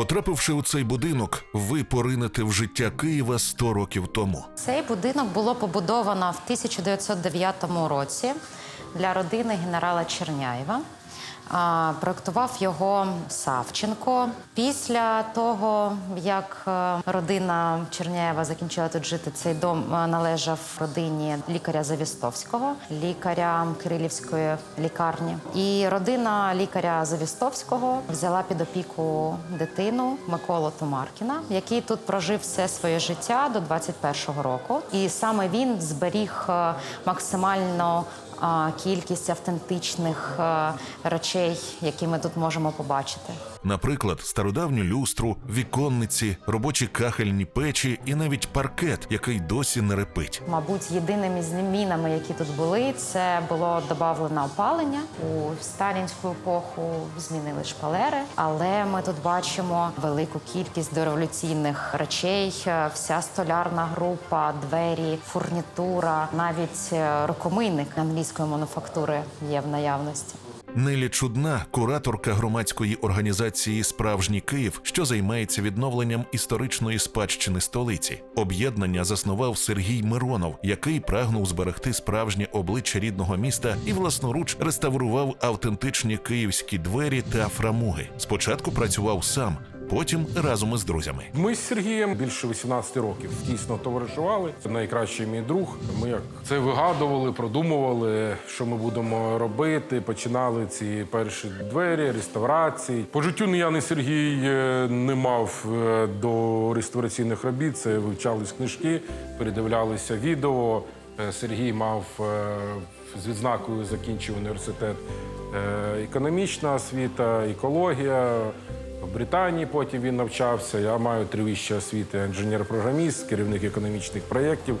Потрапивши у цей будинок, ви поринете в життя Києва 100 років тому. Цей будинок було побудовано в 1909 році для родини генерала Черняєва. Проектував його Савченко. Після того, як е, родина Черняєва закінчила тут жити, цей дом е, належав родині лікаря Завістовського, лікаря Кирилівської лікарні. І родина лікаря Завістовського взяла під опіку дитину Миколу Томаркіна, який тут прожив все своє життя до 21-го року. І саме він зберіг е, максимально кількість автентичних е, речей, які ми тут можемо побачити. Наприклад, стародавню люстру, віконниці, робочі кахельні печі і навіть паркет, який досі не репить. Мабуть, єдиними змінами, які тут були, це було додавлено опалення. У сталінську епоху змінили шпалери, але ми тут бачимо велику кількість дореволюційних речей. Е, Вся столярна група, двері, фурнітура, навіть е, рукомийник англійської мануфактури є в наявності. Нелі Чудна, кураторка громадської організації Справжній Київ, що займається відновленням історичної спадщини столиці. Об'єднання заснував Сергій Миронов, який прагнув зберегти справжнє обличчя рідного міста і власноруч реставрував автентичні київські двері та фрамуги. Спочатку працював сам, потім разом із друзями. Ми з Сергієм більше 18 років тісно товаришували. Це найкращий мій друг. Ми як це вигадували, продумували, що ми будемо робити. Починали ці перші двері, реставрації. По життю ні я, ні Сергій е, не мав е, до реставраційних робіт. Це вивчались книжки, передивлялися відео. Е, Сергій мав з відзнакою закінчив університет економічна освіта, екологія. В Британії потім він навчався. Я маю три вищі освіти: інженер-програміст, керівник економічних проєктів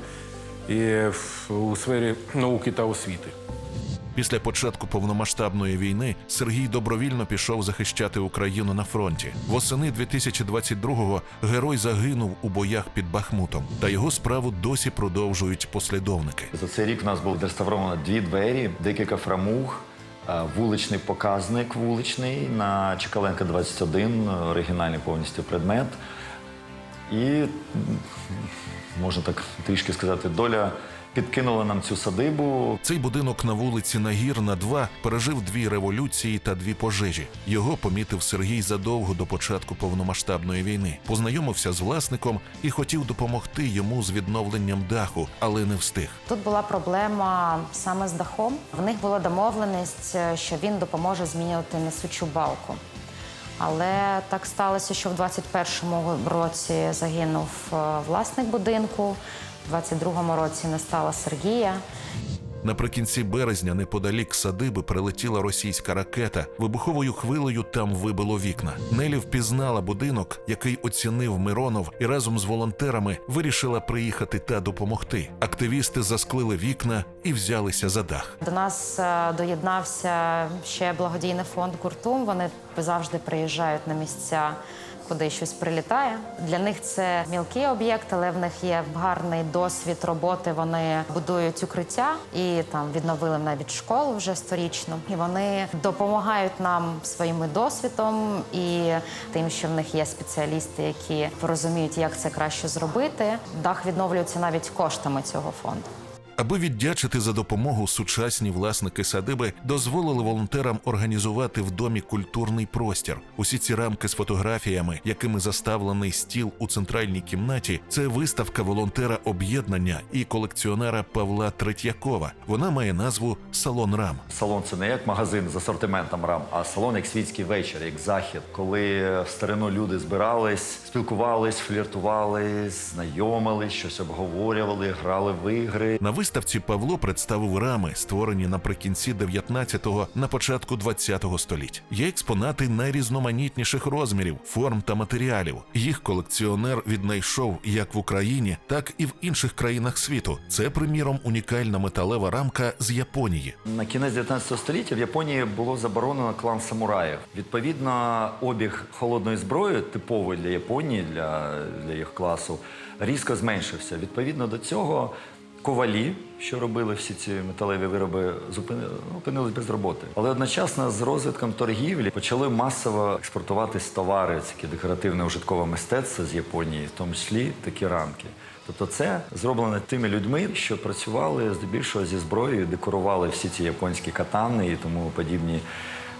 і в- у сфері науки та освіти. Після початку повномасштабної війни Сергій добровільно пішов захищати Україну на фронті. Восени 2022-го герой загинув у боях під Бахмутом, та його справу досі продовжують послідовники. За цей рік в нас було реставровано дві двері, декілька фрамуг, вуличний показник вуличний на Чекаленка 21, оригінальний повністю предмет. І можна так трішки сказати, доля підкинула нам цю садибу. Цей будинок на вулиці Нагірна 2 пережив дві революції та дві пожежі. Його помітив Сергій задовго до початку повномасштабної війни. Познайомився з власником і хотів допомогти йому з відновленням даху, але не встиг. Тут була проблема саме з дахом. В них була домовленість, е, що він допоможе змінювати несучу балку. Але так сталося, що в 21-му році загинув е, власник будинку, 22-му році не стало Сергія. Наприкінці березня, неподалік садиби, прилетіла російська ракета. Вибуховою хвилею там вибило вікна. Нелі впізнала будинок, який оцінив Миронов, і разом з волонтерами вирішила приїхати та допомогти. Активісти засклили вікна і взялися за дах. До нас е, доєднався ще благодійний фонд Куртум. Вони завжди приїжджають на місця. Куди щось прилітає. Для них це мілкий об'єкт, але в них є гарний досвід роботи. Вони будують укриття і там відновили навіть школу вже сторічну. І вони допомагають нам своїм досвідом і тим, що в них є спеціалісти, які розуміють, як це краще зробити. Дах відновлюється навіть коштами цього фонду. Аби віддячити за допомогу, сучасні власники садиби дозволили волонтерам організувати в домі культурний простір. Усі ці рамки з фотографіями, якими заставлений стіл у центральній кімнаті, це виставка волонтера об'єднання і колекціонера Павла Третьякова. Вона має назву Салон Рам. Салон це не як магазин з асортиментом рам, а салон як світський вечір, як захід, коли в старину люди збирались, спілкувались, фліртували, знайомились, щось обговорювали, грали в ігри. На виставці Павло представив рами, створені наприкінці 19-го, на початку 20-го століть. Є експонати найрізноманітніших розмірів, форм та матеріалів. Їх колекціонер віднайшов як в Україні, так і в інших країнах світу. Це, приміром, унікальна металева рамка з Японії. На кінець 19 століття в Японії було заборонено клан самураїв. Відповідно, обіг холодної зброї, типовий для Японії, для, для їх класу, різко зменшився. Відповідно до цього. Ковалі, що робили всі ці металеві вироби, зупини- ну, опинились без роботи. Але одночасно з розвитком торгівлі почали масово експортуватись товари, таке декоративне ужиткове мистецтво з Японії, в тому числі такі рамки. Тобто це зроблено тими людьми, що працювали здебільшого зі зброєю, декорували всі ці японські катани і тому подібні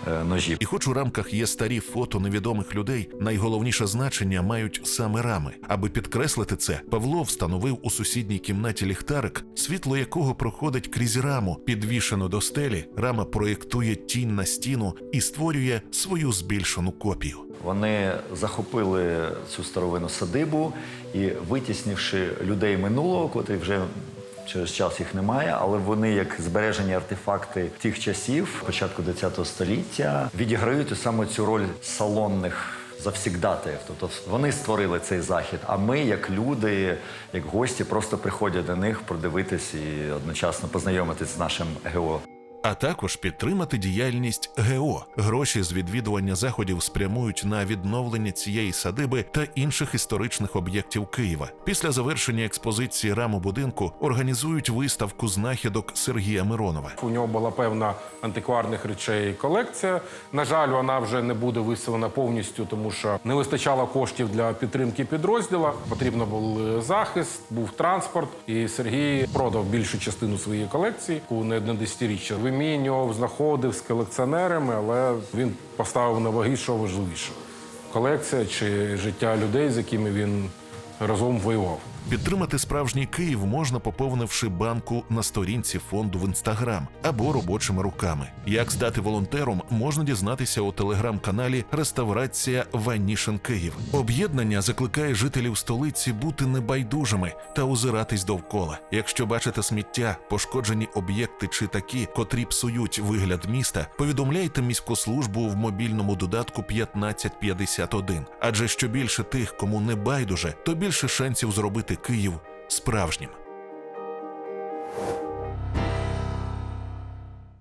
е, ножі. І хоч у рамках є старі фото невідомих людей, найголовніше значення мають саме рами. Аби підкреслити це, Павло встановив у сусідній кімнаті ліхтарик, світло якого проходить крізь раму, підвішену до стелі. Рама проєктує тінь на стіну і створює свою збільшену копію. Вони захопили цю старовинну садибу і, витіснивши людей минулого, котрі вже через час їх немає, але вони, як збережені артефакти тих часів, початку ХХ століття, відіграють саме цю роль салонних. Завсігдатаїв, тобто вони створили цей захід. А ми, як люди, як гості, просто приходять до них продивитись і одночасно познайомитись з нашим ГО а також підтримати діяльність ГО. Гроші з відвідування заходів спрямують на відновлення цієї садиби та інших історичних об'єктів Києва. Після завершення експозиції раму будинку організують виставку знахідок Сергія Миронова. У нього була певна антикварних речей колекція. На жаль, вона вже не буде виселена повністю, тому що не вистачало коштів для підтримки підрозділа. Потрібно був е, захист, був транспорт, і Сергій продав більшу частину своєї колекції у не 10-річчя. Єреміньов знаходив з колекціонерами, але він поставив на ваги, що важливіше колекція чи життя людей, з якими він разом воював. Підтримати справжній Київ можна, поповнивши банку на сторінці фонду в інстаграм або робочими руками. Як стати волонтером, можна дізнатися у телеграм-каналі Реставрація Ванішин Київ. Об'єднання закликає жителів столиці бути небайдужими та озиратись довкола. Якщо бачите сміття, пошкоджені об'єкти чи такі, котрі псують вигляд міста, повідомляйте міську службу в мобільному додатку 1551. Адже що більше тих, кому не байдуже, то більше шансів зробити Київ справжнім.